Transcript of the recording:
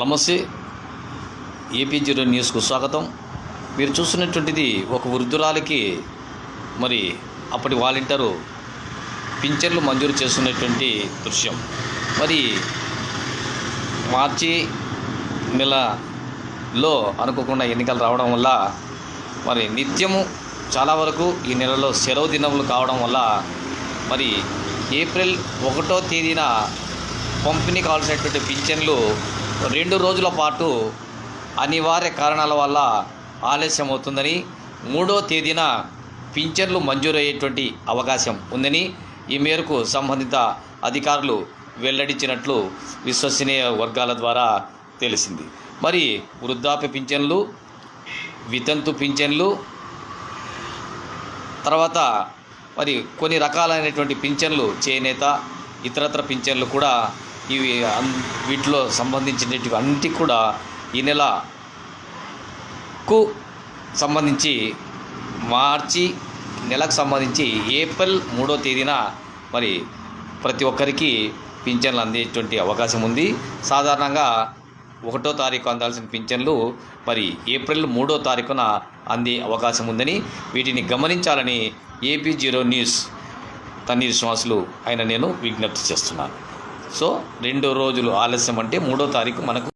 నమస్తే AP zero న్యూస్కు స్వాగతం. మీరు చూస్తున్నటువంటిది ఒక వృద్ధురాలికి మరి అప్పటి వాలంటీరు పింఛన్లు మంజూరు చేస్తున్నటువంటి దృశ్యం. మరి మార్చి నెలలో అనుకోకుండా ఎన్నికలు రావడం వల్ల మరి నిత్యము చాలా వరకు ఈ నెలలో సెలవు దినములు కావడం వల్ల మరి ఏప్రిల్ ఒకటో తేదీన పంపిణీ కావాల్సినటువంటి పింఛన్లు రెండు రోజుల పాటు అనివార్య కారణాల వల్ల ఆలస్యం అవుతుందని మూడో తేదీన పింఛన్లు మంజూరయ్యేటువంటి అవకాశం ఉందని ఈ మేరకు సంబంధిత అధికారులు వెల్లడించినట్లు విశ్వసనీయ వర్గాల ద్వారా తెలిసింది. మరి వృద్ధాప్య పింఛన్లు వితంతు పింఛన్లు తర్వాత మరి కొన్ని రకాలైనటువంటి పింఛన్లు చేనేత ఇతరత్ర పింఛన్లు కూడా ఇవి అన్ వీటిలో సంబంధించినటువంటి అన్నిటి కూడా ఈ నెలకు సంబంధించి మార్చి నెలకు సంబంధించి ఏప్రిల్ మూడో తేదీన మరి ప్రతి ఒక్కరికి పింఛన్లు అందేటువంటి అవకాశం ఉంది. సాధారణంగా ఒకటో తారీఖు అందాల్సిన పింఛన్లు మరి ఏప్రిల్ మూడో తారీఖున అందే అవకాశం ఉందని వీటిని గమనించాలని ఏపీ జీరో న్యూస్ తన్నీర్ శ్వాసులు ఆయన నేను విజ్ఞప్తి చేస్తున్నాను. సో రెండు రోజులు ఆలస్యం అంటే మూడో తారీఖు మనకు